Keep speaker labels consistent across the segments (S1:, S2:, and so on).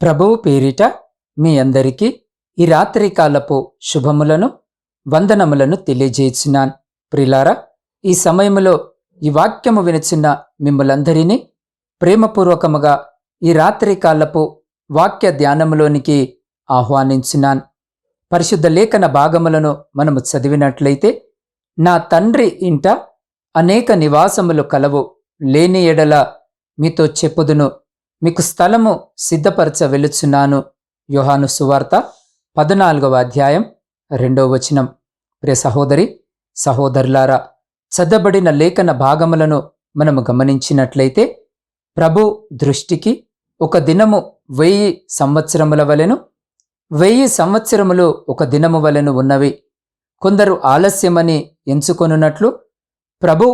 S1: ప్రభువు పేరిట మీ అందరికీ ఈ రాత్రికాలపు శుభములను వందనములను తెలియజేసినాన్. ప్రిలారా ఈ సమయములో ఈ వాక్యము వినిచిన మిమ్మలందరినీ ప్రేమపూర్వకముగా ఈ రాత్రికాలపు వాక్య ధ్యానములోనికి ఆహ్వానించినాన్. పరిశుద్ధ లేఖన భాగములను మనము చదివినట్లయితే నా తండ్రి ఇంట అనేక నివాసములు కలవు లేని ఎడల మీతో చెప్పుదును. మీకు స్థలము సిద్ధపరచ వెలుచున్నాను యోహాను సువార్త పద్నాలుగవ అధ్యాయం రెండవ వచనం. ప్రియ సహోదరి సహోదరులారా చదబడిన లేఖన భాగములను మనము గమనించినట్లయితే ప్రభు దృష్టికి ఒక దినము వెయ్యి సంవత్సరముల వలెను వెయ్యి సంవత్సరములు ఒక దినము వలెను ఉన్నవి. కొందరు ఆలస్యమని ఎంచుకొనున్నట్లు ప్రభు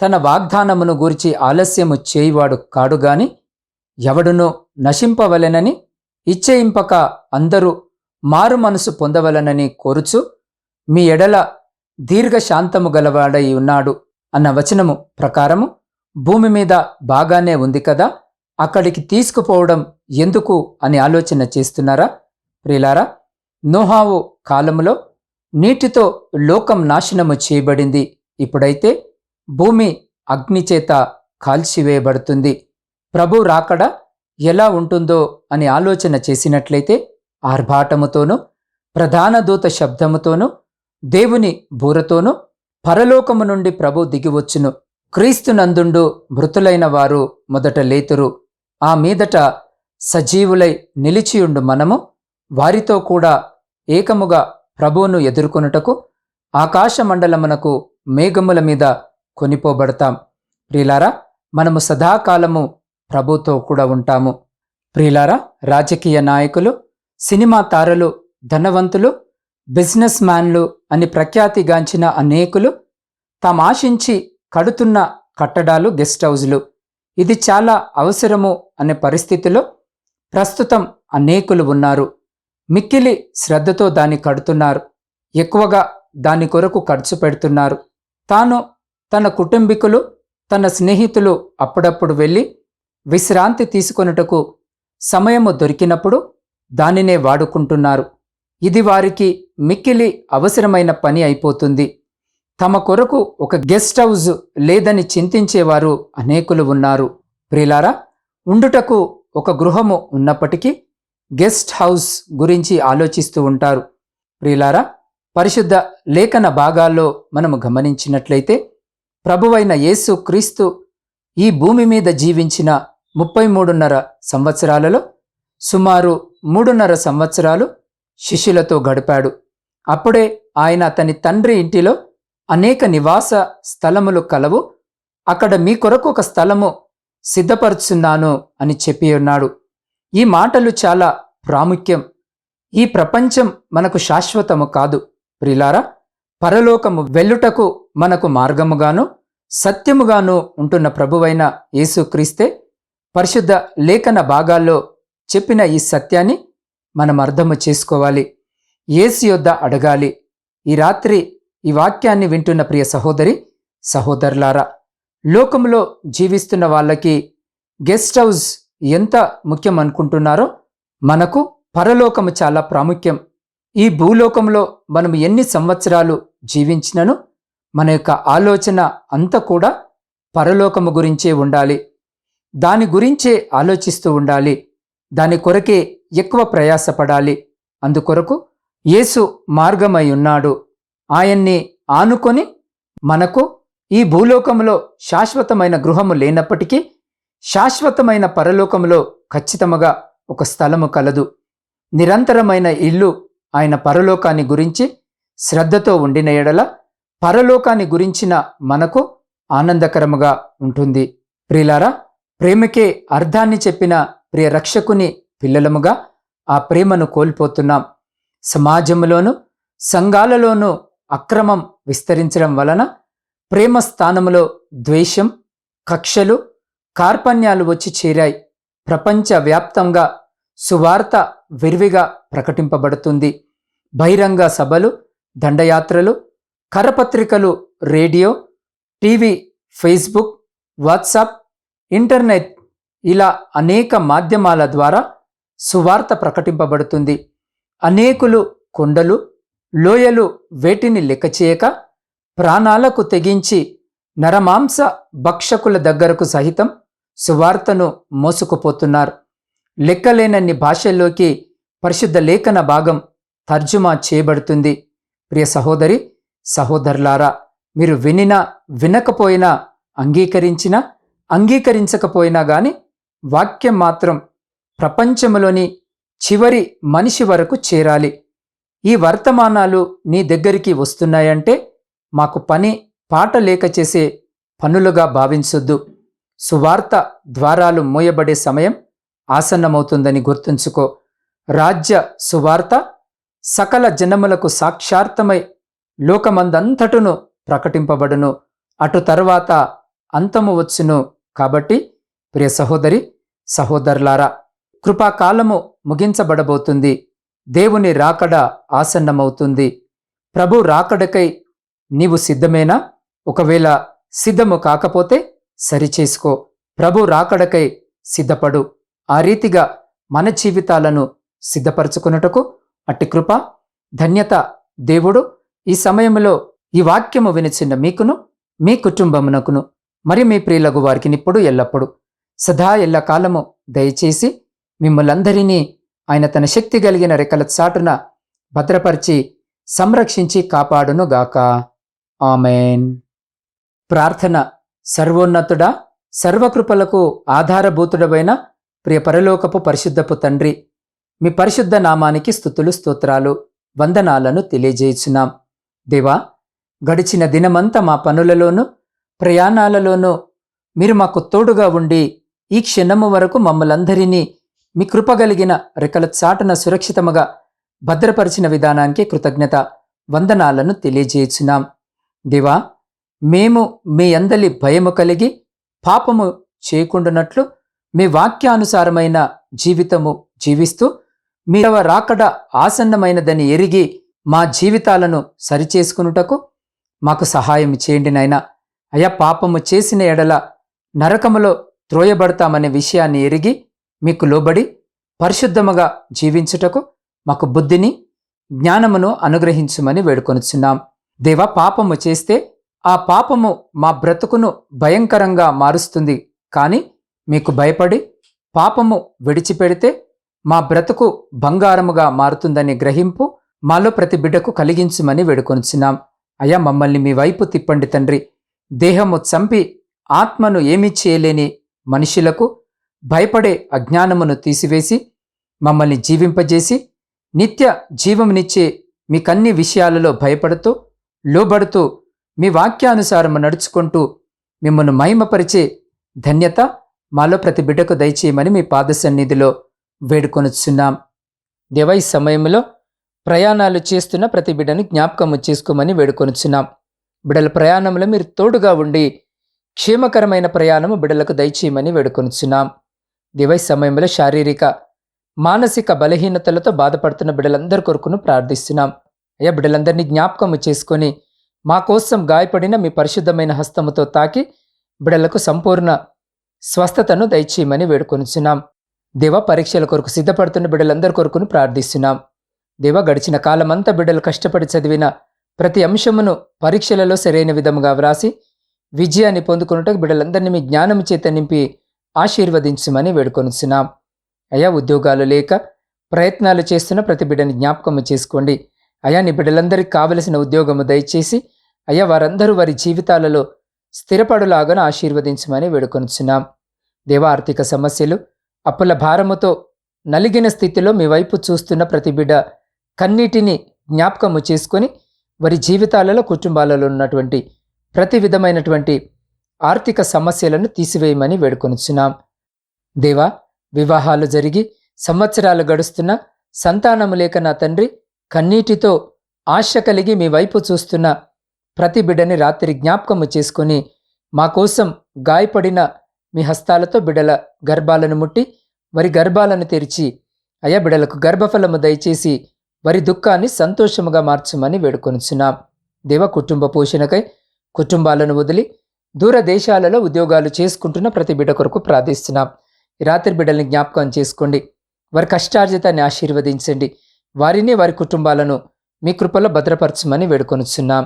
S1: తన వాగ్దానమును గూర్చి ఆలస్యము చేయువాడు కాడుగాని ఎవడునూ నశింపవలెనని ఇచ్చేయింపక అందరూ మారు మనసు పొందవలనని కోరుచు మీ ఎడల దీర్ఘశాంతము గలవాడై ఉన్నాడు అన్న వచనము ప్రకారము భూమి మీద బాగానే ఉంది కదా అక్కడికి తీసుకుపోవడం ఎందుకు అని ఆలోచన చేస్తున్నారా? ప్రిలారా నోహావు కాలములో నీటితో లోకం నాశనము చేయబడింది. ఇప్పుడైతే భూమి అగ్నిచేత కాల్చివేయబడుతుంది. ప్రభు రాకడ ఎలా ఉంటుందో అని ఆలోచన చేసినట్లయితే ఆర్భాటముతోనూ ప్రధాన దూత శబ్దముతోనూ దేవుని బూరతోనూ పరలోకము నుండి ప్రభు దిగివచ్చును. క్రీస్తునందుండు మృతులైన వారు మొదట లేతురు. ఆ మీదట సజీవులై నిలిచియుండు మనము వారితో కూడా ఏకముగా ప్రభువును ఎదుర్కొనుటకు ఆకాశమండలమునకు మేఘముల మీద కొనిపోబడతాం. ప్రిలారా మనము సదాకాలము ప్రభుతో కూడా ఉంటాము. ప్రియులారా రాజకీయ నాయకులు సినిమా తారలు ధనవంతులు బిజినెస్ మ్యాన్లు అని ప్రఖ్యాతిగాంచిన అనేకులు తామాశించి కడుతున్న కట్టడాలు గెస్ట్ హౌజ్లు. ఇది చాలా అవసరము అనే పరిస్థితిలో ప్రస్తుతం అనేకులు ఉన్నారు. మిక్కిలి శ్రద్ధతో దాన్ని కడుతున్నారు. ఎక్కువగా దాని కొరకు ఖర్చు పెడుతున్నారు. తాను తన కుటుంబీకులు తన స్నేహితులు అప్పుడప్పుడు వెళ్ళి విశ్రాంతి తీసుకొనుటకు సమయము దొరికినప్పుడు దానినే వాడుకుంటున్నారు. ఇది వారికి మిక్కిలి అవసరమైన పని అయిపోతుంది. తమ కొరకు ఒక గెస్ట్ హౌజ్ లేదని చింతించేవారు అనేకులు ఉన్నారు. ప్రిలారా ఉండుటకు ఒక గృహము ఉన్నప్పటికీ గెస్ట్ హౌస్ గురించి ఆలోచిస్తూ ఉంటారు. ప్రిలారా పరిశుద్ధ లేఖన భాగాల్లో మనము గమనించినట్లయితే ప్రభువైన యేసు క్రీస్తు ఈ భూమి మీద జీవించిన ముప్పై మూడున్నర సంవత్సరాలలో సుమారు మూడున్నర సంవత్సరాలు శిష్యులతో గడిపాడు. అప్పుడే ఆయన అతని తండ్రి ఇంటిలో అనేక నివాస స్థలములు కలవు అక్కడ మీ కొరకు ఒక స్థలము సిద్ధపరుచున్నాను అని చెప్పి ఉన్నాడు. ఈ మాటలు చాలా ప్రాముఖ్యం. ఈ ప్రపంచం మనకు శాశ్వతము కాదు. ప్రిలారా పరలోకము వెళ్ళుటకు మనకు మార్గముగాను సత్యముగాను ఉంటున్న ప్రభువైన యేసుక్రీస్తే పరిశుద్ధ లేఖన భాగాల్లో చెప్పిన ఈ సత్యాన్ని మనం అర్థము చేసుకోవాలి. ఏసు యొద్ద అడగాలి ఈ రాత్రి ఈ వాక్యాన్ని వింటున్న ప్రియ సహోదరి సహోదరులారా లోకంలో జీవిస్తున్న వాళ్ళకి గెస్ట్ హౌస్ ఎంత ముఖ్యం అనుకుంటున్నారో మనకు పరలోకము చాలా ప్రాముఖ్యం. ఈ భూలోకంలో మనం ఎన్ని సంవత్సరాలు జీవించినను మన యొక్క ఆలోచన అంతా కూడా పరలోకము గురించే ఉండాలి. దాని గురించే ఆలోచిస్తూ ఉండాలి. దాని కొరకే ఎక్కువ ప్రయాసపడాలి. అందుకొరకు యేసు మార్గమై ఉన్నాడు. ఆయన్ని ఆనుకొని మనకు ఈ భూలోకంలో శాశ్వతమైన గృహము లేనప్పటికీ శాశ్వతమైన పరలోకములో ఖచ్చితముగా ఒక స్థలము కలదు. నిరంతరమైన ఇల్లు ఆయన పరలోకాన్ని గురించి శ్రద్ధతో ఉండిన ఎడల పరలోకాన్ని గురించిన మనకు ఆనందకరముగా ఉంటుంది. ప్రిలారా ప్రేమకే అర్థాన్ని చెప్పిన ప్రియ రక్షకుని పిల్లలముగా ఆ ప్రేమను కోల్పోతున్నాం. సమాజంలోనూ సంఘాలలోనూ అక్రమం విస్తరించడం వలన ప్రేమ స్థానములో ద్వేషం కక్షలు కార్పణ్యాలు వచ్చి చేరాయి. ప్రపంచవ్యాప్తంగా సువార్త విరివిగా ప్రకటింపబడుతుంది. బహిరంగ సభలు దండయాత్రలు కరపత్రికలు radio TV Facebook WhatsApp internet ఇలా అనేక మాధ్యమాల ద్వారా సువార్త ప్రకటింపబడుతుంది. అనేకులు కొండలు లోయలు వేటిని లెక్క చేయక ప్రాణాలకు తెగించి నరమాంస భక్షకుల దగ్గరకు సహితం సువార్తను మోసుకుపోతున్నారు. లెక్కలేనన్ని భాషల్లోకి పరిశుద్ధ లేఖన భాగం తర్జుమా చేయబడుతుంది. ప్రియ సహోదరి సహోదరులారా మీరు వినినా వినకపోయినా అంగీకరించినా అంగీకరించకపోయినా గాని వాక్యం మాత్రం ప్రపంచంలోని చివరి మనిషి వరకు చేరాలి. ఈ వర్తమానాలు నీ దగ్గరికి వస్తున్నాయంటే మాకు పని పాట లేక చేసే పనులుగా భావించొద్దు. సువార్త ద్వారాలు మూయబడే సమయం ఆసన్నమవుతుందని గుర్తుంచుకో. రాజ్య సువార్త సకల జనములకు సాక్షార్థమై లోకమందంతటును ప్రకటింపబడును. అటు తర్వాత అంతము వచ్చును. కాబట్టి ప్రియ సహోదరి సహోదరులారా కృపాకాలము ముగించబడబోతుంది. దేవుని రాకడ ఆసన్నమవుతుంది. ప్రభు రాకడకై నీవు సిద్ధమేనా? ఒకవేళ సిద్ధము కాకపోతే సరిచేసుకో. ప్రభు రాకడకై సిద్ధపడు. ఆ రీతిగా మన జీవితాలను సిద్ధపరచుకున్నటకు అట్టి కృప ధన్యత దేవుడు ఈ సమయంలో ఈ వాక్యము వినిచిన మీకును మీ కుటుంబమునకును మరి మీ ప్రియులకు వారికి ఇప్పుడు ఎల్లప్పుడు. సదా ఎల్లకాలము దయచేసి మిమ్మలందరినీ ఆయన తన శక్తి కలిగిన రెక్కల చాటున భద్రపరిచి సంరక్షించి కాపాడునుగాక. ఆమెన్. ప్రార్థన సర్వోన్నతుడా సర్వకృపలకు ఆధారభూతుడమైన ప్రియ పరలోకపు పరిశుద్ధపు తండ్రి మీ పరిశుద్ధ నామానికి స్థుతులు స్తోత్రాలు వందనాలను తెలియజేయుచున్నాం. దేవా గడిచిన దినమంతా మా పనులలోనూ ప్రయాణాలలోనూ మీరు మాకు తోడుగా ఉండి ఈ క్షణము వరకు మమ్మలందరినీ మీ కృపగలిగిన రెక్కల చాటున సురక్షితముగా భద్రపరిచిన విధానానికి కృతజ్ఞత వందనాలను తెలియజేయుచున్నాం. దివా మేము మీ అందలి భయము కలిగి పాపము చేయకుండానట్లు మీ వాక్యానుసారమైన జీవితము జీవిస్తూ మీరవ రాకడ ఆసన్నమైనదని ఎరిగి మా జీవితాలను సరిచేసుకునుటకు మాకు సహాయం చేయండి నాయనా. అయా పాపము చేసిన ఎడల నరకములో త్రోయబడతామనే విషయాన్ని ఎరిగి మీకు లోబడి పరిశుద్ధముగా జీవించుటకు మాకు బుద్ధిని జ్ఞానమును అనుగ్రహించుమని వేడుకొనుచున్నాం. దేవ పాపము చేస్తే ఆ పాపము మా బ్రతుకును భయంకరంగా మారుస్తుంది. కానీ మీకు భయపడి పాపము విడిచిపెడితే మా బ్రతుకు బంగారముగా మారుతుందని గ్రహింపు మాలో ప్రతి బిడ్డకు కలిగించుమని వేడుకొనుచున్నాం. అయ్యా మమ్మల్ని మీ వైపు తిప్పండి తండ్రి. దేహము చంపి ఆత్మను ఏమీ చేయలేని మనుషులకు భయపడే అజ్ఞానమును తీసివేసి మమ్మల్ని జీవింపజేసి నిత్య జీవమునిచ్చే మీకన్ని విషయాలలో భయపడుతూ లోబడుతూ మీ వాక్యానుసారము నడుచుకుంటూ మిమ్మల్ని మహిమపరిచే ధన్యత మాలో ప్రతి బిడ్డకు దయచేయమని మీ పాద సన్నిధిలో వేడుకొనుచున్నాం. దేవ ఈ సమయంలో ప్రయాణాలు చేస్తున్న ప్రతి బిడ్డను జ్ఞాపకము చేసుకోమని వేడుకొనుచున్నాం. బిడల ప్రయాణంలో మీరు తోడుగా ఉండి క్షేమకరమైన ప్రయాణము బిడలకు దయచేయమని వేడుకొనిచున్నాం. దివై సమయంలో శారీరక మానసిక బలహీనతలతో బాధపడుతున్న బిడ్డలందరి కొరకును ప్రార్థిస్తున్నాం. అయ్యా బిడ్డలందరినీ జ్ఞాపకము చేసుకొని మా కోసం గాయపడిన మీ పరిశుద్ధమైన హస్తముతో తాకి బిడలకు సంపూర్ణ స్వస్థతను దయచేయమని వేడుకొనిచున్నాం. దేవ పరీక్షల కొరకు సిద్ధపడుతున్న బిడ్డలందరి కొరకును ప్రార్థిస్తున్నాం. దేవ గడిచిన కాలమంతా బిడ్డలు కష్టపడి చదివిన ప్రతి అంశమును పరీక్షలలో సరైన విధముగా వ్రాసి విజయాన్ని పొందుకున్నట్టు బిడ్డలందరినీ మీ జ్ఞానం చేత నింపి ఆశీర్వదించమని వేడుకొనుచున్నాం. అయా ఉద్యోగాలు లేక ప్రయత్నాలు చేస్తున్న ప్రతి బిడ్డని జ్ఞాపకము చేసుకోండి. అయా నీ బిడ్డలందరికీ కావలసిన ఉద్యోగము దయచేసి అయ్యా వారందరూ వారి జీవితాలలో స్థిరపడులాగా ఆశీర్వదించమని వేడుకొనుచున్నాం. దేవ ఆర్థిక సమస్యలు అప్పుల భారముతో నలిగిన స్థితిలో మీ వైపు చూస్తున్న ప్రతి బిడ్డ కన్నీటిని జ్ఞాపకము చేసుకొని వారి జీవితాలలో కుటుంబాలలో ఉన్నటువంటి ప్రతి విధమైనటువంటి ఆర్థిక సమస్యలను తీసివేయమని వేడుకొనుచున్నాం. దేవా వివాహాలు జరిగి సంవత్సరాలు గడుస్తున్న సంతానము లేక నా తండ్రి కన్నీటితో ఆశ కలిగి మీ వైపు చూస్తున్న ప్రతి బిడ్డని రాత్రి జ్ఞాపకము చేసుకొని మా కోసం గాయపడిన మీ హస్తాలతో బిడల గర్భాలను ముట్టి వారి గర్భాలను తెరిచి అయ్యా బిడలకు గర్భఫలము దయచేసి వారి దుఃఖాన్ని సంతోషముగా మార్చమని వేడుకొనుచున్నాం. దేవ కుటుంబ పోషణకై కుటుంబాలను వదిలి దూర దేశాలలో ఉద్యోగాలు చేసుకుంటున్న ప్రతి బిడ్డ కొరకు ప్రార్థిస్తున్నాం. రాత్రి బిడ్డల్ని జ్ఞాపకం చేసుకోండి. వారి కష్టార్జితాన్ని ఆశీర్వదించండి. వారిని వారి కుటుంబాలను మీ కృపలో భద్రపరచమని వేడుకొనుచున్నాం.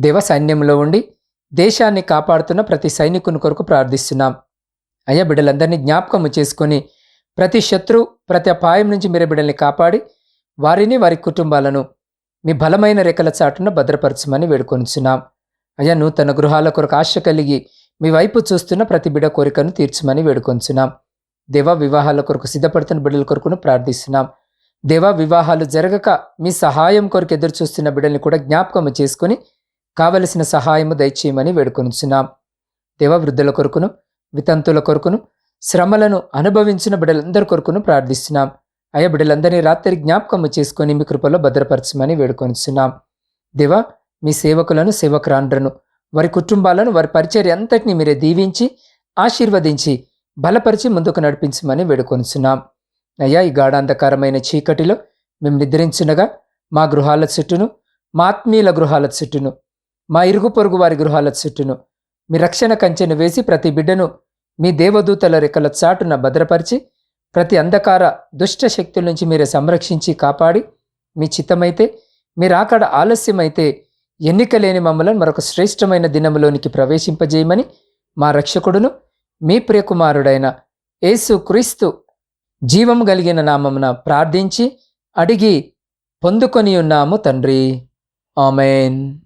S1: దేవ సైన్యంలో ఉండి దేశాన్ని కాపాడుతున్న ప్రతి సైనికుని కొరకు ప్రార్థిస్తున్నాం. అయ్యా బిడ్డలందరినీ జ్ఞాపకము చేసుకొని ప్రతి శత్రు ప్రతి అపాయం నుంచి మీరు బిడ్డల్ని కాపాడి వారిని వారి కుటుంబాలను మీ బలమైన రెక్కల చాటున భద్రపరచమని వేడుకొనిచున్నాం. అయ్యా నూతన గృహాల కొరకు ఆశ కలిగి మీ వైపు చూస్తున్న ప్రతి బిడ కోరికను తీర్చమని వేడుకొంచున్నాం దేవా వివాహాల కొరకు సిద్ధపడుతున్న బిడ్డల కొరకును ప్రార్థిస్తున్నాం. దేవా వివాహాలు జరగక మీ సహాయం కొరకు ఎదురు చూస్తున్న బిడ్డల్ని కూడా జ్ఞాపకం చేసుకుని కావలసిన సహాయము దయచేయమని వేడుకొనిచున్నాం. దేవ వృద్ధుల కొరకును వితంతుల కొరకును శ్రమలను అనుభవించిన బిడ్డలందరి కొరకును ప్రార్థిస్తున్నాం. అయ్యా బిడ్డలందరినీ రాత్రి జ్ఞాపకము చేసుకొని మీ కృపలో భద్రపరచమని వేడుకొనిస్తున్నాం దేవా మీ సేవకులను సేవకురాండ్రను వారి కుటుంబాలను వారి పరిచర్య అంతటిని మీరే దీవించి ఆశీర్వదించి బలపరిచి ముందుకు నడిపించమని వేడుకొనిస్తున్నాం అయ్యా ఈ గాఢాంధకారమైన చీకటిలో మేము నిద్రించునగా మా గృహాల చుట్టూను మా ఆత్మీయుల గృహాల చుట్టూను మా ఇరుగు పొరుగు వారి గృహాల చుట్టూను మీ రక్షణ కంచెను వేసి ప్రతి బిడ్డను మీ దేవదూతల రెక్కల చాటున భద్రపరిచి ప్రతి అంధకార దుష్ట శక్తుల నుంచి మీరు సంరక్షించి కాపాడి మీ చిత్తమైతే మీరు అక్కడ ఆలస్యమైతే ఎన్నిక లేని మమ్మలను మరొక శ్రేష్టమైన దినములోనికి ప్రవేశింపజేయమని మా రక్షకుడును మీ ప్రియకుమారుడైన యేసు క్రీస్తు జీవం కలిగిన నామమున ప్రార్థించి అడిగి పొందుకొని ఉన్నాము తండ్రి. ఆమెన్.